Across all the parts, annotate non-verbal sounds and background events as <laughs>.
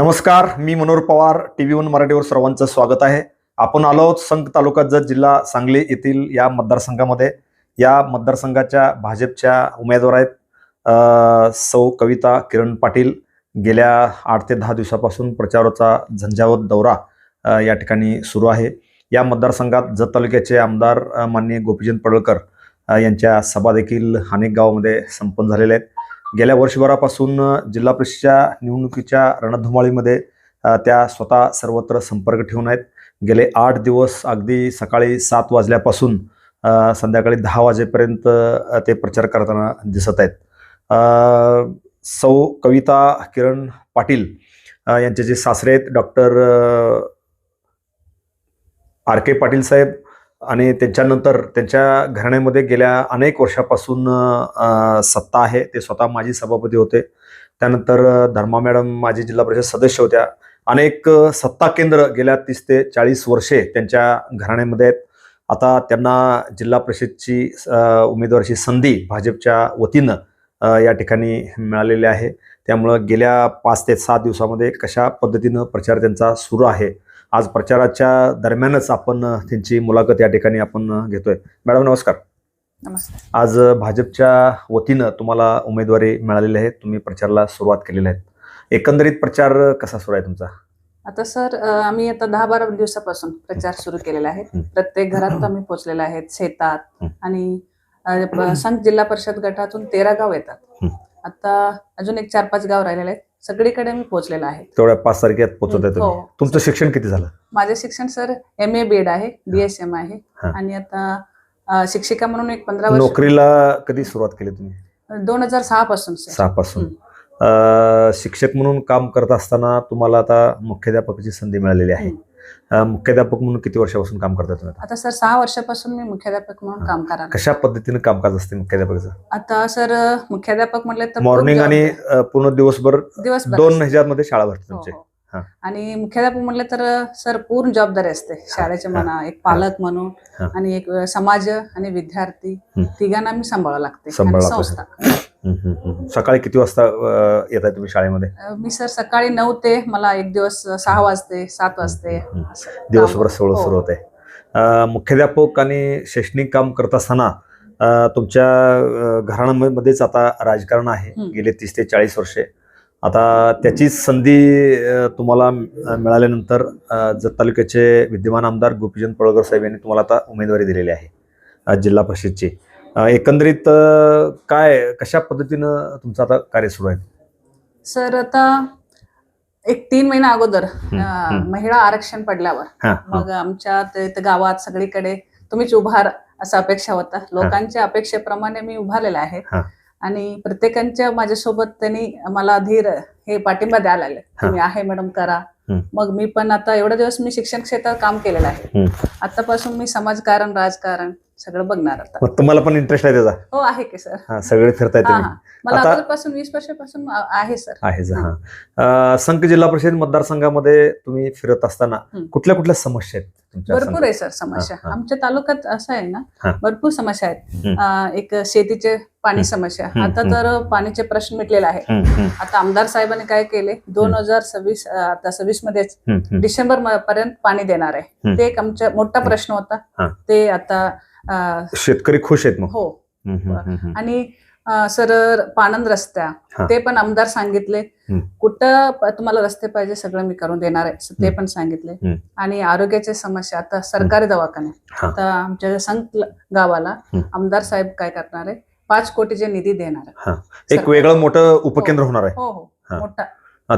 नमस्कार मी Manohar Pawar T V one मराठीवर सर्वांचं स्वागत आहे. आपण आलो आहोत संघ तालुका जत जिल्हा सांगली येथील या मतदारसंघामध्ये. या मतदारसंघाच्या भाजपच्या उमेदवार आहेत सौ कविता किरण पाटील. गेल्या आठ ते दहा दिवसापासून प्रचाराचा झंझावत दौरा या ठिकाणी सुरू आहे. या मतदारसंघात जत तालुक्याचे आमदार माननीय गोपीचंद पडळकर यांच्या सभा देखील अनेक गावामध्ये संपन्न झालेल्या आहेत. गेल्या वर्षभरापासून जिल्हा परिषदेच्या निवडणुकीच्या रणधुमाळीमध्ये त्या स्वतः सर्वत्र संपर्क ठेवून आहेत. गेले आठ दिवस अगदी सकाळी सात वाजल्यापासून संध्याकाळी दहा वाजेपर्यंत ते प्रचार करताना दिसत आहेत. सौ कविता किरण पाटील यांचे जे सासरे आहेत doctor R K Patil saheb आणि त्यांच्यानंतर त्यांच्या घराण्यामध्ये गेल्या अनेक वर्षापासून सत्ता आहे. ते स्वतः माजी सभापती होते. त्यानंतर धर्मा मॅडम माजी जिल्हा परिषद सदस्य होत्या. अनेक सत्ता केंद्र गेल्या तीस ते चाळीस वर्षे त्यांच्या घराण्यामध्ये आहेत. आता त्यांना जिल्हा परिषदची अ, उमेदवाराची संधी भाजपच्या वतीनं या ठिकाणी मिळालेली आहे. त्यामुळं गेल्या पाच ते सात दिवसामध्ये कशा पद्धतीनं प्रचार त्यांचा सुरू आहे आज प्रचाराच्या दरम्यानच आपण त्यांची मुलाखत या ठिकाणी आपण घेतोय. मॅडम नमस्कार. नमस्कार. आज भाजपच्या वतीनं तुम्हाला उमेदवारी मिळालेली आहे. तुम्ही प्रचाराला सुरुवात केलेली आहे. एकंदरीत प्रचार कसा सुरू आहे तुमचा? आता सर आम्ही आता दहा बारा दिवसापासून प्रचार सुरू केलेला आहे. प्रत्येक घरात आम्ही पोहोचलेलो आहेत. शेतात. आणि संघ जिल्हा परिषद गटातून तेरा गाव येतात. आता अजून एक चार पाच गाव राहिलेले आहेत. सगळीकडे मी पोहोचलेला आहे. तेवढ्या पाच तारखेत पोहोचत आहे तुम्ही. हो. तुमचं शिक्षण किती झालं? माझे शिक्षण sir M A B Ed आहे बीएसएम आहे. हा. आणि आता अ, शिक्षिका म्हणून एक पंधरा वर्ष नोकरीला कधी सुरुवात केली तुम्ही? दोन हजार सहा पासून सर. सहा पासून. शिक्षक म्हणून काम करत असताना तुम्हाला आता मुख्याध्यापकाची संधी मिळालेली आहे. मुख्याध्यापक म्हणून किती वर्षापासून काम करता तुम्ही आता? सर सहा वर्षापासून मी मुख्याध्यापक म्हणून. काम करा कशा पद्धतीने कामकाज असते मुख्याध्यापकाचं आता सर मुख्याध्यापक म्हणले तर मॉर्निंग आणि पूर्ण दिवसभर दिवसभर दोन असते. ह्याच्यामध्ये शाळा भरते हो, तुमची हो. आणि मुख्याध्यापक म्हणलं तर सर पूर्ण जबाबदारी असते शाळेचे. म्हणा एक पालक म्हणून. आणि एक समाज आणि विद्यार्थी. तिघांना मी सांभाळावं लागते. संस्था. सकाळी किती वाजता येत आहे तुम्ही शाळेमध्ये? मी सर सकाळी नऊ ते मला एक दिवस सहा वाजते सात वाजते. दिवसभर सगळं हो. सुरू होते. मुख्याध्यापक आणि शैक्षणिक काम करत असताना तुमच्या घराण्यामध्येच आता राजकारण आहे. गेले तीस ते चाळीस वर्षे आता त्याचीच संधी तुम्हाला मिळाल्यानंतर जत तालुक्याचे विद्यमान आमदार गोपीचंद पळकर साहेब यांनी तुम्हाला आता उमेदवारी दिलेली आहे जिल्हा परिषदची. एकंदरीत काय कशा पद्धतीनं तुमचं आता कार्य सुरू आहे सर आता एक तीन महिना अगोदर. महिला आरक्षण पडल्यावर. मग आमच्या गावात सगळीकडे तुम्हीच उभार असा अपेक्षा होता लोकांच्या अपेक्षेप्रमाणे मी उभारलेला आहे. आणि प्रत्येकांच्या माझ्यासोबत त्यांनी मला धीर हे पाठिंबा द्यायला लागले तुम्ही आहे मॅडम करा. मग मी पण आता एवढे दिवस मी शिक्षण क्षेत्रात काम केलेलं आहे. आतापासून मी समाजकारण राजकारण सगळं बघणार आता. मग तुम्हाला पण इंटरेस्ट आहे त्याचा? हो आहे की सर हा सगळे फिरताय तुम्ही. हा. मला आता- अगोदरपासून वीस वर्षापासून आ- आहे सर आहेच हा संघ जिल्हा परिषद मतदारसंघामध्ये तुम्ही फिरत असताना हं. कुठल्या कुठल्या समस्या आहेत तुमच्या भरपूर संघ- आहे सर समस्या हा, हा. आमच्या तालुक्यात असं आहे ना. भरपूर समस्या आहेत. अं, एक शेतीचे पाणी. समस्या आता. तर पाणीचे प्रश्न मिटलेले आहे हं, हं, आता आमदार साहेबांनी काय केले दोन हजार सव्वीस आता सव्वीस मध्येच हं, हं. डिसेंबर म- पर्यंत पाणी देणार आहे. ते एक आमचा मोठा प्रश्न हा. होता ते आता अं, शेतकरी खुश आहेत मग हो हं, हं, हं, हं. आणि सर पाणंद रस्त्या हा. ते पण आमदार सांगितले हं. कुठं तुम्हाला रस्ते पाहिजे सगळं मी करून देणार आहे ते हं. पण सांगितले हं. आणि आरोग्याच्या समस्या आता सरकारी दवाखाने हा. आता आमच्या संत गावाला हं. आमदार साहेब काय करणार आहे पाच कोटीचे निधी देणार आहे. हा. एक वेगळं मोठं उपकेंद्र होणार आहे हो हो हा. मोठा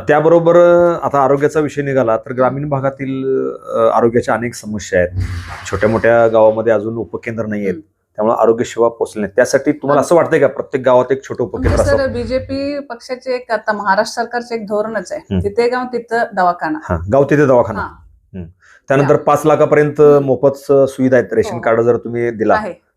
त्याबरोबर आता आरोग्याचा विषय निघाला तर ग्रामीण भागातील आरोग्याच्या अनेक समस्या आहेत छोट्या मोठ्या गावामध्ये अजून उपकेंद्र नाही आहेत हं. त्यामुळे आरोग्य सेवा पोहोचली नाही. त्यासाठी तुम्हाला असं वाटतंय का प्रत्येक गावात एक छोटं उपकेंद्र बीजेपी पक्षाचे एक आता महाराष्ट्र सरकारचे एक धोरणच आहे. तिथे गाव तिथं दवाखाना. हा गाव तिथे दवाखाना. हा. त्यानंतर पाच लाखापर्यंत. मोफत सुविधा आहेत. रेशन हो. कार्ड जर तुम्ही दिला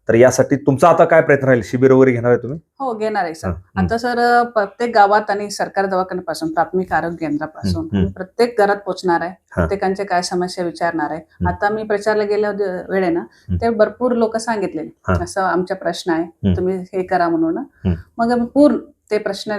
तर यासाठी तुमचा आता काय प्रयत्न राहील शिबिर वगैरे घेणार आहे तुम्ही हो घेणार आहे सर हं, हं. आता सर प्रत्येक गावात आणि सरकारी दवाखान्यापासून प्राथमिक आरोग्य केंद्रापासून हं, हं. प्रत्येक घरात पोहोचणार आहे प्रत्येकांच्या काय समस्या विचारणार आहे. आता मी प्रचारला गेल्या वेळेनं हं. ते भरपूर लोक सांगितले हं. असं आमचा प्रश्न आहे. तुम्ही हे करा म्हणून हं. मग आम्ही पूर्ण ते प्रश्न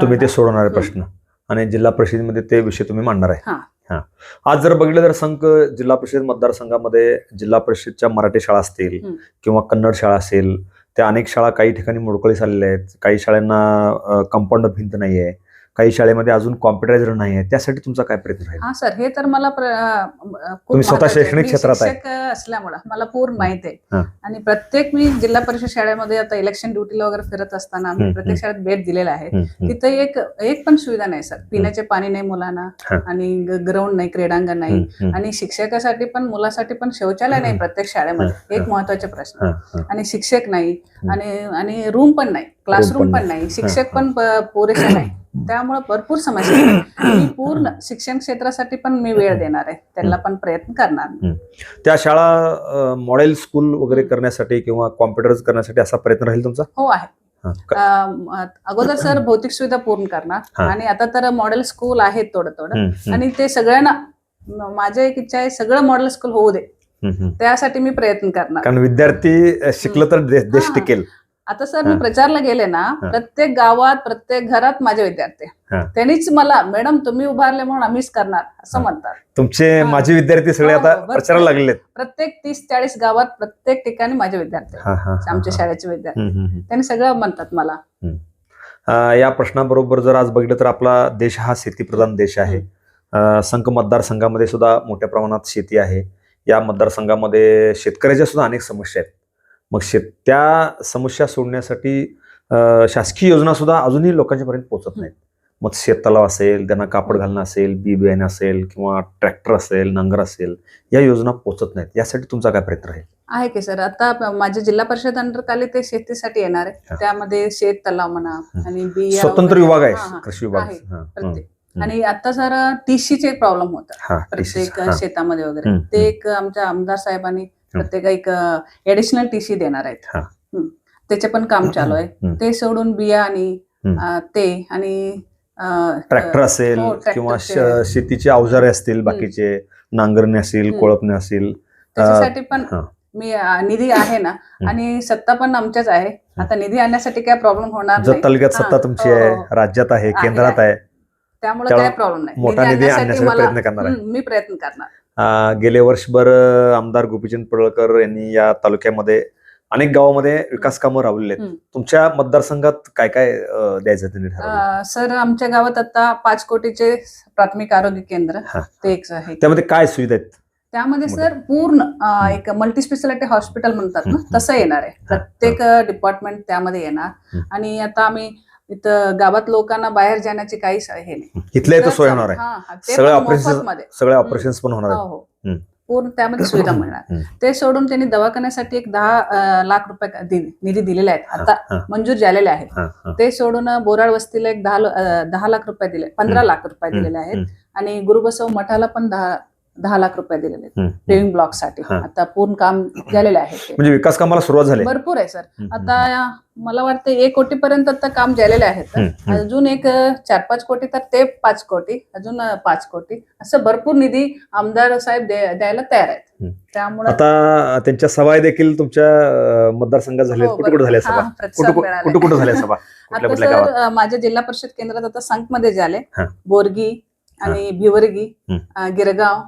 तुम्ही ते सोडवणारे प्रश्न आणि जिल्हा परिषदेमध्ये ते विषय तुम्ही मांडणार आहे हा. हा. आज जर बघितलं तर संघ जिल्हा परिषद मतदारसंघामध्ये जिल्हा परिषदच्या मराठी शाळा असतील. किंवा कन्नड शाळा असेल त्या अनेक शाळा काही ठिकाणी मोडकळीस आलेल्या आहेत. काही शाळांना कंपाऊंड भिंत नाही आहे काही शाळेमध्ये अजून कॉम्प्युटरायझर नाही आहे त्यासाठी तुमचा काय प्रयत्न राहील हा सर हे तर मला तुम्ही स्वतः आहे. शैक्षणिक क्षेत्रात आहे. शिक्षक असल्यामुळं मला पूर्ण माहीत. आहे आणि प्रत्येक मी जिल्हा परिषद शाळेमध्ये आता इलेक्शन ड्युटीला वगैरे फिरत असताना मी प्रत्येक. शाळेत भेट दिलेला आहे. तिथे एक एक पण सुविधा नाही सर पिण्याचे पाणी नाही मुलांना. आणि ग्राउंड नाही क्रीडांगण नाही. आणि शिक्षकासाठी पण मुलासाठी पण शौचालय नाही प्रत्येक शाळेमध्ये एक. महत्त्वाचे प्रश्न. आणि शिक्षक नाही आणि रूम पण नाही क्लासरूम पण नाही. शिक्षक पण पुरेसे नाही. त्यामुळे भरपूर समस्या. मी <coughs> पूर्ण शिक्षण क्षेत्रासाठी पण मी वेळ देणार आहे. त्याला पण प्रयत्न करणार. त्या शाळा मॉडेल स्कूल वगैरे करण्यासाठी किंवा कॉम्प्युटर्स करण्यासाठी असा प्रयत्न राहील तुमचा? हो आहे. अगोदर सर भौतिक सुविधा पूर्ण करणार. आणि आता तर मॉडेल स्कूल आहेत थोडं थोडं आणि ते सगळ्यांना म- माझी एक इच्छा आहे सगळं मॉडेल स्कूल होऊ दे. त्यासाठी मी प्रयत्न करणार. कारण विद्यार्थी शिकलं तर देश. टिकेल. आता सर मी. प्रचारला गेले ना. प्रत्येक गावात प्रत्येक घरात माझे विद्यार्थी. त्यांनीच मला मॅडम तुम्ही उभारले म्हणून आम्हीच करणार असं. म्हणतात तुमचे. माजी विद्यार्थी सगळे हो, आता हो. प्रचाराला आहेत प्रत्येक तीस चाळीस गावात प्रत्येक ठिकाणी माझे विद्यार्थी आमच्या. शाळेचे विद्यार्थी. त्यांनी सगळं म्हणतात मला या प्रश्नाबरोबर जर आज बघितलं तर आपला देश हा शेतीप्रधान देश आहे संघ मतदारसंघामध्ये सुद्धा मोठ्या प्रमाणात शेती आहे या मतदारसंघामध्ये शेतकऱ्याच्या सुद्धा अनेक समस्या आहेत मग शेत त्या समस्या सोडण्यासाठी शासकीय योजना सुद्धा अजूनही लोकांच्या पर्यंत पोहोचत नाहीत. मग शेततलाव असेल त्यांना कापड घालणं असेल बी बियाणं असेल किंवा ट्रॅक्टर असेल नांगर असेल या योजना पोहोचत नाहीत. यासाठी तुमचा काय प्रयत्न राहील? आहे की सर. आता प- माझे जिल्हा परिषद अंडरखाली ते शेतीसाठी येणार. आहे. त्यामध्ये शेत तलाव म्हणा आणि बिया स्वतंत्र. विभाग आहे. कृषी विभाग. आणि आता सर टीसीचे प्रॉब्लेम होता प्रत्येक. शेतामध्ये वगैरे. ते. एक आमच्या आमदार साहेबांनी प्रत्येक एक एडिशनल टीसी देणार आहेत. हा. त्याचे पण काम चालू आहे. ते सोडून बिया आणि ते आणि ट्रॅक्टर असेल हो, किंवा शेतीचे अवजारे असतील बाकीचे नांगरणे असतील हम्म. कोळपणे असतील त्याच्यासाठी पण. मी निधी आहे ना आणि सत्ता पण आमच्याच आहे. आता निधी आणण्यासाठी काय प्रॉब्लेम होणार नाही. तालुक्यात सत्ता तुमची हो, आहे हो. राज्यात आहे आहे, केंद्रात आहे. त्यामुळे काय प्रॉब्लेम नाही. मोठा निधी आणण्यासाठी प्रयत्न करणार आहे. मी प्रयत्न करणार. गेले वर्षभर आमदार गोपीचंद पडळकर यांनी या तालुक्यामध्ये अनेक गावामध्ये विकास कामं राबवलेली आहेत. तुमच्या मतदारसंघात काय काय द्यायचं त्यांनी सर आमच्या गावात आता पाच कोटीचे प्राथमिक आरोग्य केंद्र. ते एक आहे त्यामध्ये काय सुविधा आहेत त्यामध्ये मध्ये. सर पूर्ण एक मल्टी स्पेशालिटी हॉस्पिटल म्हणतात ना. तसं येणार आहे प्रत्येक डिपार्टमेंट त्यामध्ये येणार. आणि आता आम्ही इथं गावात लोकांना बाहेर जाण्याची काहीच हे नाही. इथल्या इथं सोय होणार आहे. हा, हा, ऑपरेशन. सगळ्या ऑपरेशन्स पण होणार हो आहेत. हो हम्म. पूर्ण त्यामध्ये सुविधा <coughs> मिळणार. ते सोडून त्यांनी दवाखान्यासाठी एक दहा लाख रुपये निधी दिलेले आहेत. आता हा, मंजूर झालेले आहेत. हा, हा. ते सोडून बोराड वस्तीला एक दहा दहा लाख रुपये दिले पंधरा. लाख रुपये दिलेले आहेत. आणि गुरुबसव मठाला पण दहा दहा लाख रुपये दिलेले आहेत. पेविंग ब्लॉकसाठी हा. आता पूर्ण काम झालेलं आहे ते म्हणजे विकास कामाला सुरुवात झाली भरपूर आहे सर हम्म, आता मला वाटतं एक कोटी पर्यंत आता काम झालेले आहेत हम्म, हम्म. अजून एक अं, चार पाच कोटी तर ते पाच कोटी अजून अं, पाच कोटी असं भरपूर निधी आमदार साहेब दे- द्यायला तयार आहेत. त्यामुळे आता त्यांच्या सभा देखील तुमच्या अं, मतदारसंघात झाल्या हो, कुठे कुठे झाल्या बरोबर. सभा हा, प्रतिसाद कुठे मिळाला. कुठे कुठे झाल्या सभा कुठल्या <laughs> आता कुठल्या सर अं, माझ्या जिल्हा परिषद केंद्रात आता संकमध्ये झाले हा. बोरगी आणि भिवरगी गिरगाव.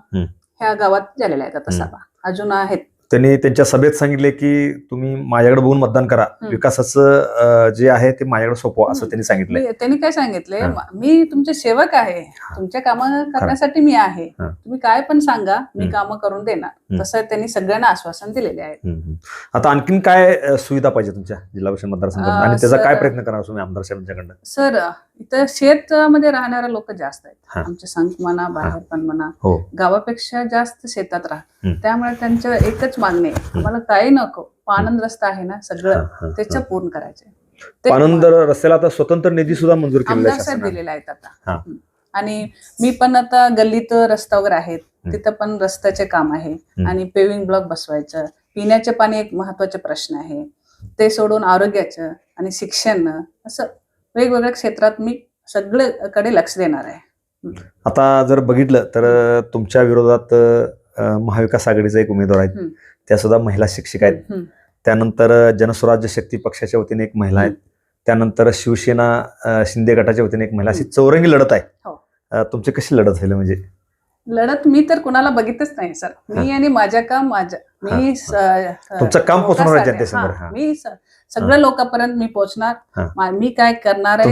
ह्या गावात झालेल्या आहेत आता. सभा अजून आहेत त्यांनी त्यांच्या सभेत सांगितले की तुम्ही माझ्याकडे बघून मतदान करा. विकासाचं जे आहे ते माझ्याकडे सोपवा असं. त्यांनी सांगितलंय मी- त्यांनी काय सांगितलंय हा. म- तुमचे सेवक आहे तुमच्या काम करण्यासाठी मी आहे. तुम्ही काय पण सांगा मी. कामं करून देणार. तसं त्यांनी सगळ्यांना आश्वासन दिलेले आहे. आता आणखीन काय सुविधा पाहिजे तुमच्या जिल्हा परिषद मतदारसंघात आणि त्याचा काय प्रयत्न करणार तुम्ही आमदार साहेबांच्याकडनं सर इथं शेतामध्ये राहणारे लोक जास्त आहेत. हा. आमचे संघ म्हणा बाहेर पण म्हणा हो. गावापेक्षा जास्त शेतात राहत. त्यामुळे त्यांच्या एकच मागणी आहे. आम्हाला काही नको. पानंद रस्ता आहे ना सगळं त्याच्या. पूर्ण करायचे. पानंद रस्त्याला आता स्वतंत्र निधी सुद्धा मंजूर आहे शासनाने. दिलेले आहेत आता. आणि मी पण आता गल्लीत रस्ता वगैरे आहेत. तिथं पण रस्त्याचे काम आहे. आणि पेविंग ब्लॉक बसवायचं. पिण्याचे पाणी एक महत्त्वाचे प्रश्न आहे. ते सोडून आरोग्याचं आणि शिक्षण असं वेगवेगळ्या क्षेत्रात मी सगळीकडे लक्ष देणार आहे. आता जर बघितलं तर तुमच्या विरोधात महाविकास आघाडीचा एक उमेदवार आहेत. त्या सुद्धा महिला शिक्षिका आहेत. त्यानंतर जनस्वराज्य शक्ती पक्षाच्या वतीने एक महिला आहेत. त्यानंतर शिवसेना शिंदे गटाच्या वतीने एक महिला अशी चौरंगी लढत आहे. हो. तुमची कशी लढत होईल म्हणजे? लढत मी तर कुणाला बघितच नाही सर. मी आणि माझ्या काम माझ्या मी तुमचं काम जनतेसमोर, हा. मी स- सगळ्या लोकांपर्यंत मी पोहोचणार. मा- काय करणार आहे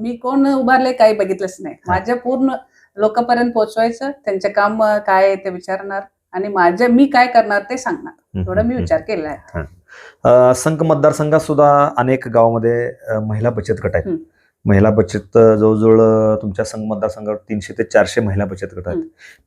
मी कोण उभारले काही बघितलंच नाही. माझ्या पूर्ण लोकांपर्यंत पोहोचवायचं त्यांचे काम काय आहे ते विचारणार आणि माझ्या मी काय करणार ते सांगणार. एवढं मी विचार केला आहे. संघ मतदारसंघात सुद्धा अनेक गावामध्ये महिला बचत गट आहेत. महिला बचत जवळजवळ तुमच्या संघ मतदारसंघावर तीनशे ते चारशे महिला बचत गट आहेत.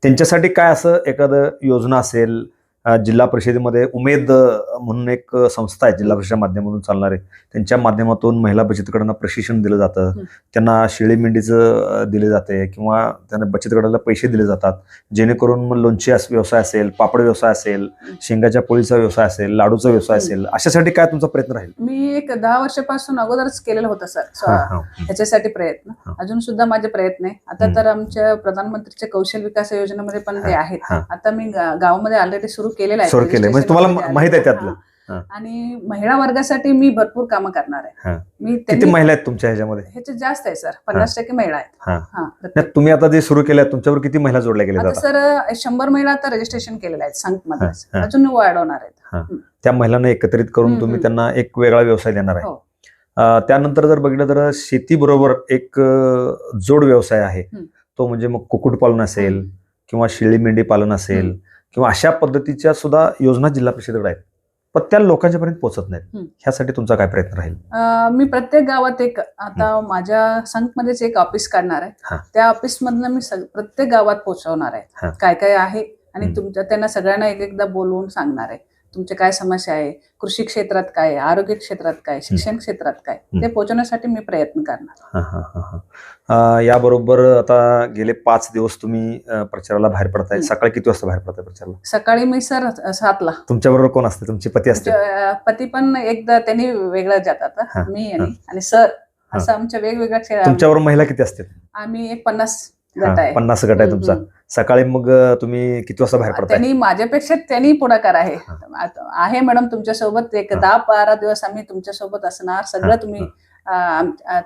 त्यांच्यासाठी काय असं एखादं योजना असेल जिल्हा परिषदेमध्ये उमेद म्हणून एक संस्था आहे जिल्हा परिषद माध्यमातून चालणारे त्यांच्या माध्यमातून महिला बचत गटांना प्रशिक्षण दिलं जातं. त्यांना शेळी मेंढीचं दिले जाते किंवा त्यांना बचत गटाला पैसे दिले जातात जेणेकरून मग लोणची व्यवसाय असेल पापड व्यवसाय असेल शेंगाच्या पोळीचा व्यवसाय असेल लाडूचा व्यवसाय. असेल अशासाठी काय तुमचा प्रयत्न राहील मी एक दहा वर्षापासून अगोदरच केलेलं होतं सर. ह्याच्यासाठी प्रयत्न. अजून सुद्धा माझे प्रयत्न आहे आता. तर आमच्या प्रधानमंत्रीच्या कौशल विकास योजनेमध्ये पण ते आहेत. आता मी गावामध्ये ऑलरेडी सुरू केलेलं आहे सुरू केलंय. म्हणजे तुम्हाला माहीत आहे. त्यातलं. आणि महिला वर्गासाठी मी भरपूर कामं करणार. आहे मी किती महिला आहेत तुमच्या ह्याच्यामध्ये ह्याचे जास्त आहे सर पन्नास टक्के महिला आहेत तुम्ही आता जे सुरू केलं तुमच्यावर किती महिला जोडल्या गेल्या सर शंभर महिला आता रजिस्ट्रेशन केलेल्या आहेत संघमध्ये. अजून वाढवणार आहेत त्या महिलांना एकत्रित करून तुम्ही. त्यांना एक वेगळा व्यवसाय देणार आहे हो. त्यानंतर जर बघितलं तर शेतीबरोबर एक अ, जोड व्यवसाय आहे. तो म्हणजे मग कुक्कुटपालन असेल. किंवा शेळी मेंढी पालन असेल. किंवा अशा पद्धतीच्या सुद्धा योजना जिल्हा परिषदेकडे आहेत पण त्या लोकांच्या पर्यंत पोहोचत नाहीत. ह्यासाठी तुमचा काय प्रयत्न राहील मी प्रत्येक गावात एक आता माझ्या संघमध्येच एक ऑफिस काढणार. आहे त्या ऑफिस मधनं मी प्रत्येक गावात पोहोचवणार. आहे काय काय आहे आणि. तुमच्या त्यांना सगळ्यांना एक एकदा बोलवून सांगणार आहे तुमच्या काय समस्या आहे? कृषी क्षेत्रात काय आरोग्य क्षेत्रात काय शिक्षण क्षेत्रात काय. ते पोहोचवण्यासाठी मी प्रयत्न करणार. हा, हा, हा, हा. याबरोबर आता गेले पाच दिवस तुम्ही प्रचाराला बाहेर पडताय. सकाळी किती वाजता बाहेर पडताय प्रचाराला? सकाळी मी सर सातला. तुमच्याबरोबर कोण असते? तुमचे पती असते? पती पण एकदा त्यांनी वेगळं जातात मी आणि सर. असं आमच्या वेगवेगळ्या क्षेत्रात तुमच्याबरोबर महिला किती असते आम्ही एक पन्नास गट आहे पन्नास गट आहे तुमचा. सकाळी मग तुम्ही किती वाजता बाहेर पडताय? त्यांनी माझ्यापेक्षा त्यांनी पुढाकार आहे. आहे मॅडम तुमच्यासोबत एक. दहा बारा दिवस आम्ही तुमच्यासोबत असणार सगळं तुम्ही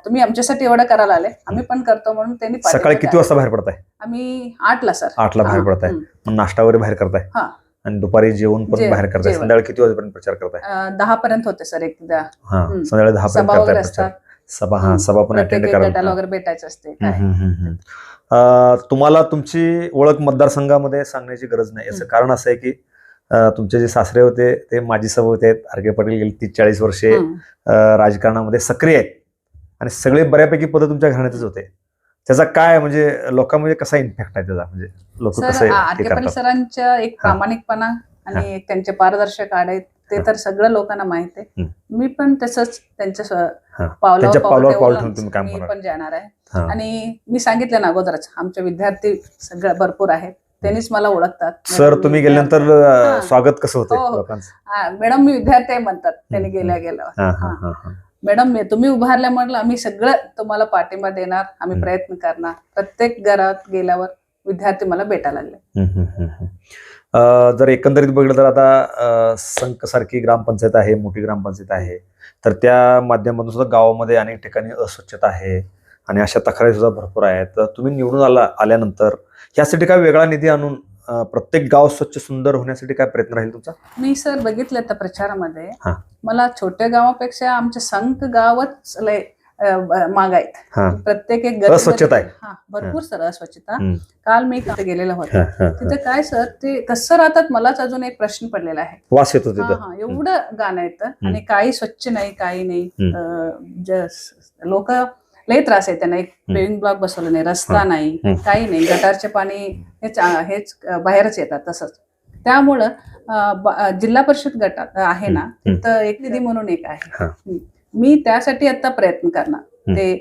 तुम्ही आमच्यासाठी एवढं करायला आले. आम्ही पण करतो म्हणून त्यांनी सकाळी किती. वाजता बाहेर पडताय? आम्ही आठला सर. आठला बाहेर पडताय. मग नाश्ता वगैरे बाहेर करताय. आणि दुपारी जेवण पण बाहेर करताय. संध्याकाळी किती वाजेपर्यंत प्रचार करताय? दहा पर्यंत होते सर एकदा. संध्याकाळी दहा पर्यंत सभा सभा हा. सभा पण अटेंड एक करा गटाला वगैरे भेटायचं असते. तुम्हाला तुमची ओळख मतदारसंघामध्ये सांगण्याची गरज नाही. याचं. कारण असं आहे की तुमचे जे सासरे होते ते माजी सभापती आहेत आर के पाटील गेले तीस चाळीस वर्षे राजकारणामध्ये सक्रिय आहेत. आणि सगळे बऱ्यापैकी पद तुमच्या घराण्यातच होते. त्याचा काय म्हणजे लोकांमध्ये कसा इम्पॅक्ट आहे त्याचा? म्हणजे लोक कसं सरांच्या एक. प्रामाणिकपणा आणि त्यांचे पारदर्शक आड आहेत ते. तर सगळं लोकांना माहीत आहे. मी पण तसंच त्यांच्या. पावलावर करणार. पण जाणार आहे. आणि मी सांगितलं ना अगोदरच आमचे विद्यार्थी सगळं भरपूर आहेत त्यांनीच मला ओळखतात सर तुम्ही गेल्यानंतर. स्वागत कसं हो, होतं हो. हा, मॅडम मी विद्यार्थी आहे म्हणतात त्यांनी गेल्या गेल्यावर हा, हा, हा, हा. मॅडम तुम्ही उभारल्या म्हटलं आम्ही सगळं तुम्हाला पाठिंबा देणार आम्ही. प्रयत्न करणार प्रत्येक घरात गेल्यावर विद्यार्थी मला भेटायला लागले जर एकंदरीत बघितलं तर आता अ, संक सारखी ग्रामपंचायत आहे मोठी ग्रामपंचायत आहे. तर त्या माध्यमातून सुद्धा गावामध्ये अनेक ठिकाणी अस्वच्छता आहे आणि अशा तक्रारी सुद्धा भरपूर आहेत. तर तुम्ही निवडून आला आल्यानंतर यासाठी काय वेगळा निधी आणून प्रत्येक गाव स्वच्छ सुंदर होण्यासाठी काय प्रयत्न राहील तुमचा? मी सर बघितलं आता प्रचारामध्ये. हा. मला छोट्या गावापेक्षा आमचे संत गावच माग आहेत प्रत्येक एक अस्वच्छता आहे. हा भरपूर सर अस्वच्छता. काल मी तिथे गेलेलं होतं. तिथे काय सर ते कसं राहतात मलाच अजून एक प्रश्न पडलेला आहे वास येतो एवढं गाणं येतं आणि काही स्वच्छ नाही काही. नाही लोक लय त्रास आहे त्यांना एक. पेविंग ब्लॉक बसवलं नाही रस्ता. नाही. काही नाही गटारचे पाणी हेच बाहेरच येतात तसंच त्यामुळं जिल्हा परिषद गटात आहे ना. तिथं एक निधी म्हणून एक आहे. मी त्यासाठी आता प्रयत्न करणार. ते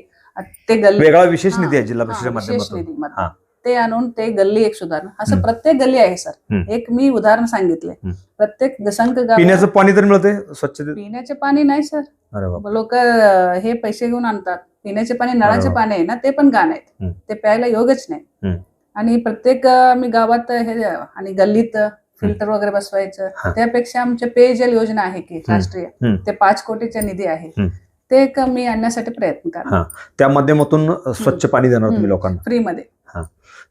ते गल्ली वेगळा विशेष निधी आहे जिल्हा परिषदेच्या विशेष माध्यमातून निधी. ते आणून ते गल्ली एक सुधारणं असं. प्रत्येक गल्ली आहे सर. एक मी उदाहरण सांगितले. प्रत्येक संघ गाव पिण्याचं पाणी तर मिळते स्वच्छतेत पिण्याचे पाणी नाही सर अरे बाप लोक हे पैसे घेऊन आणतात पिण्याचे पाणी नळाचे. पाणी आहे ना ते पण घाण आहेत. ते प्यायला योगच नाही. आणि प्रत्येक मी गावात हे आणि गल्लीत फिल्टर वगैरे बसवायचं. त्यापेक्षा आमचे पेयजल योजना आहे की राष्ट्रीय. ते पाच कोटीचा निधी आहे. ते एक मी आणण्यासाठी प्रयत्न करणार. त्या माध्यमातून स्वच्छ पाणी देणार तुम्ही. लोकांना. फ्रीमध्ये.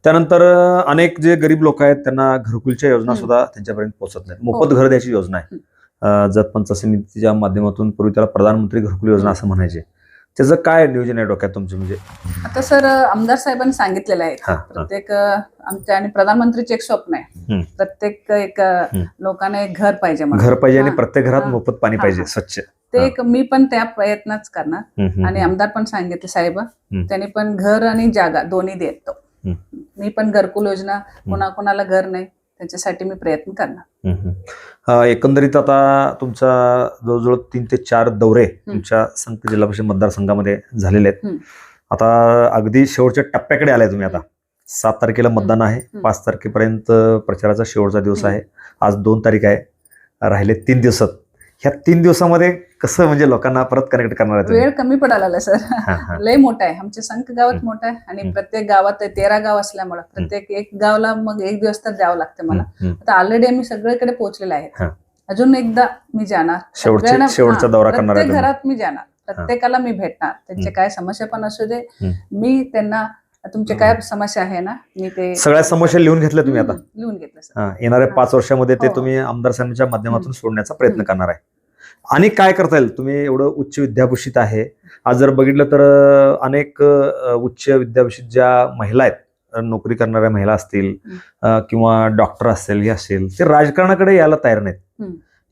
त्यानंतर अनेक जे गरीब लोक आहेत त्यांना घरकुलच्या योजना. सुद्धा त्यांच्यापर्यंत पोहोचत नाहीत. मोफत हो. घर द्यायची योजना आहे. जत पंचायत समितीच्या माध्यमातून पूर्वी त्याला प्रधानमंत्री घरकुल योजना असं म्हणायचे. त्याचं काय नियोजन आहे डोक्यात तुमचे म्हणजे आता सर आमदार साहेबांनी सांगितलेलं आहे हा, हा. प्रत्येक आमच्या आणि प्रधानमंत्रीचे एक स्वप्न आहे. प्रत्येक एक. लोकांना एक घर पाहिजे म्हणून. घर पाहिजे आणि हा. प्रत्येक घरात हा. मोफत पाणी पाहिजे हा. स्वच्छ ते एक मी पण त्या प्रयत्नच करणार हम्म, हम्म, आणि आमदार पण सांगितले साहेब त्यांनी पण घर आणि जागा दोन्ही देतो हम्म. मी पण घरकुल योजना कोणाकोणाला घर नाही त्याच्यासाठी मी प्रयत्न करणार. एकंदरीत आता तुमचा जवळजवळ तीन ते चार दौरे तुमच्या संत जिल्हा परिषद मतदारसंघामध्ये झालेले आहेत. आता अगदी शेवटच्या टप्प्याकडे आलाय तुम्ही आता. सात तारखेला मतदान आहे. पाच तारखेपर्यंत प्रचाराचा शेवटचा दिवस आहे. आज दोन तारीख आहे. राहिले तीन दिवसात. ह्या तीन दिवसामध्ये कसं म्हणजे लोकांना परत कनेक्ट करणार वेळ कमी पडाला सर. <laughs> लय मोठा आहे आमचे संख गावात. मोठा आहे आणि. प्रत्येक गावात तेरा गाव असल्यामुळं प्रत्येक एक गावला मग एक दिवस तर द्यावं लागतं मला. आता ऑलरेडी आम्ही सगळीकडे पोहोचलेले आहे. अजून एकदा मी जाणार शेवटचे- दौरा करणार. घरात मी जाणार प्रत्येकाला मी भेटणार त्यांचे. काय समस्या पण असू दे. मी त्यांना तुमचे काय समस्या आहे ना मी ते सगळ्या समस्या लिहून घेतल्या तुम्ही आता लिहून घेतलं सर हा, येणाऱ्या. पाच वर्षामध्ये ते हो. तुम्ही आमदार साहेबांच्या माध्यमातून. सोडण्याचा प्रयत्न. करणार आहे आणि काय करता येईल? तुम्ही एवढं उच्च विद्याभूषित आहे. आज जर बघितलं तर अनेक उच्च विद्याभूषित ज्या महिला आहेत नोकरी करणाऱ्या महिला असतील किंवा डॉक्टर असतील हे असतील ते राजकारणाकडे यायला तयार नाहीत.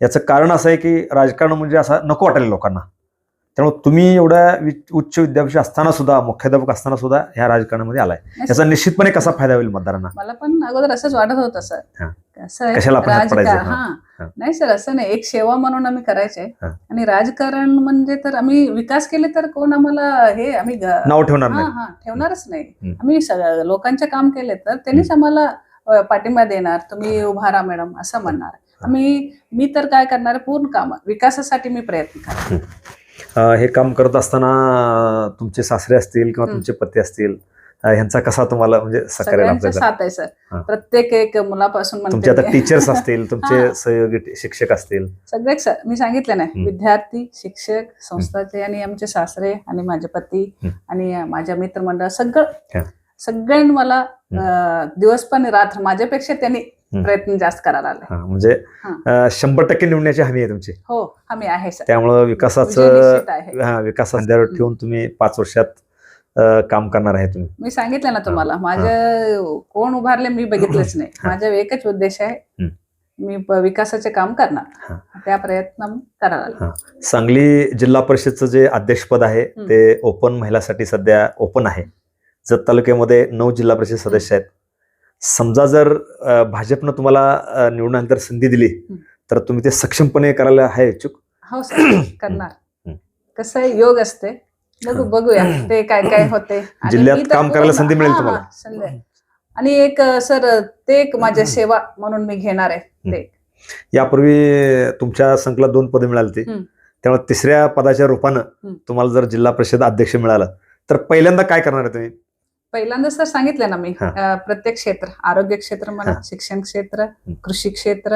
याचं कारण असं आहे की राजकारण म्हणजे असं नको वाटेल लोकांना. त्यामुळे तुम्ही एवढ्या उच्च विद्याभूषित असताना सुद्धा मुख्याध्यापक असताना सुद्धा ह्या राजकारणामध्ये आलाय. याचा निश्चितपणे कसा फायदा होईल मतदारांना? मला पण अगोदर असंच वाटत होतं. सर. कसं. नाही सर असं नाही. एक सेवा म्हणून आम्ही करायचे. आणि राजकारण म्हणजे तर आम्ही विकास केले तर कोण आम्हाला हे आम्ही नाव ठेवणार नाही. ठेवणारच नाही. आम्ही लोकांचे काम केले तर त्यांनीच आम्हाला पाठिंबा देणार. तुम्ही उभारा मॅडम असं म्हणणार. आम्ही मी तर काय करणार? पूर्ण काम विकासासाठी मी प्रयत्न करणार. हे काम करत असताना तुमचे सासरे असतील किंवा. तुमचे पती असतील अं, ह्यांचा कसा तुम्हाला म्हणजे? साथ आहे सर. प्रत्येक एक मुलापासून <laughs> तुमचे आता. टीचर्स असतील तुमचे. सहयोगी शिक्षक असतील सगळे सर मी सांगितलं ना हम्म. विद्यार्थी शिक्षक संस्थाचे आणि आमचे सासरे आणि माझे पती. आणि माझ्या मित्रमंडळ सगळं. सगळ्यांनी मला दिवस पण रात्र माझ्यापेक्षा त्यांनी. प्रयत्न जास्त करायला आले हा, म्हणजे शंभर टक्के निवडण्याची हमी आहे तुमची. हो आम्ही आहे सर. त्यामुळं विजय विकासाचं हा विकास खांद्यावर ठेवून तुम्ही पाच वर्षात काम करणार आहे तुम्ही. मी सांगितलं ना तुम्हाला माझ्या कोण उभारले मी बघितलंच नाही. माझा एकच उद्देश आहे. मी विकासाचे काम करणार. त्या प्रयत्न करायला लागले. सांगली जिल्हा परिषदचं जे अध्यक्षपद आहे. ते ओपन महिलासाठी सध्या ओपन आहे. जत तालुक्यामध्ये नऊ जिल्हा परिषद सदस्य आहेत. समजा जर भाजपनं तुम्हाला अं, निवडण्यानंतर संधी दिली. तर तुम्ही ते सक्षमपणे करायला आहे इच्छुक? हो <coughs> करणार. कसं आहे योग असते. बघू बघूया ते काय काय होते. <coughs> जिल्ह्यात काम करायला संधी मिळेल तुम्हाला. आणि एक सर ते एक माझ्या सेवा म्हणून मी घेणार आहे ते. यापूर्वी तुमच्या संकला दोन पदे मिळाली ती. त्यामुळे तिसऱ्या पदाच्या रूपानं. तुम्हाला जर जिल्हा परिषद अध्यक्ष मिळालं तर पहिल्यांदा काय करणार आहे तुम्ही? पहिल्यांदाच तर सांगितलं ना मी हा. प्रत्येक क्षेत्र आरोग्य क्षेत्र म्हणा हा. शिक्षण क्षेत्र कृषी क्षेत्र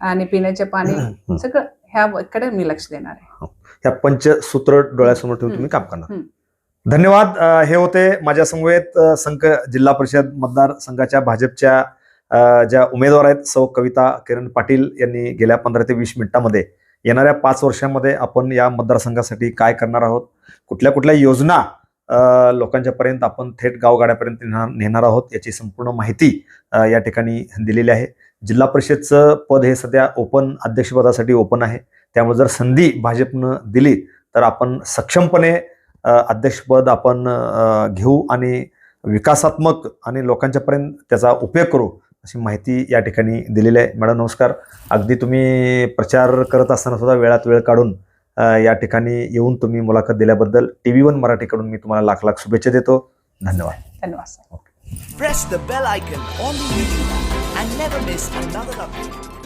आणि पिण्याचे पाणी. सगळं ह्याकडे मी लक्ष देणार आहे ह्या पंचसूत्र डोळ्यासमोर ठेवून. तुम्ही काम करणार. धन्यवाद हे होते माझ्या समवेत संघ जिल्हा परिषद मतदार संघाच्या भाजपच्या ज्या उमेदवार आहेत सौ कविता किरण पाटील यांनी गेल्या पंधरा ते वीस मिनिटांमध्ये येणाऱ्या पाच वर्षामध्ये आपण या मतदारसंघासाठी काय करणार आहोत कुठल्या कुठल्या योजना लोकांच्या पर्यंत आपण थेट गावगाड्यापर्यंत नेणार- नेणार आहोत याची संपूर्ण माहिती या ठिकाणी दिलेली आहे. जिल्हा परिषदचं पद हे सध्या ओपन अध्यक्षपदासाठी ओपन आहे. त्यामुळे जर संधी भाजपनं दिली तर आपण सक्षमपणे अध्यक्षपद आपण घेऊ आणि विकासात्मक आणि लोकांच्यापर्यंत त्याचा उपयोग करू अशी माहिती या ठिकाणी दिलेली आहे. मॅडम नमस्कार. अगदी तुम्ही प्रचार करत असताना सुद्धा वेळात वेळ काढून या ठिकाणी येऊन तुम्ही मुलाखत दिल्याबद्दल टी व्ही वन मराठीकडून मी तुम्हाला लाख लाख शुभेच्छा देतो. धन्यवाद. धन्यवाद app and never miss another update.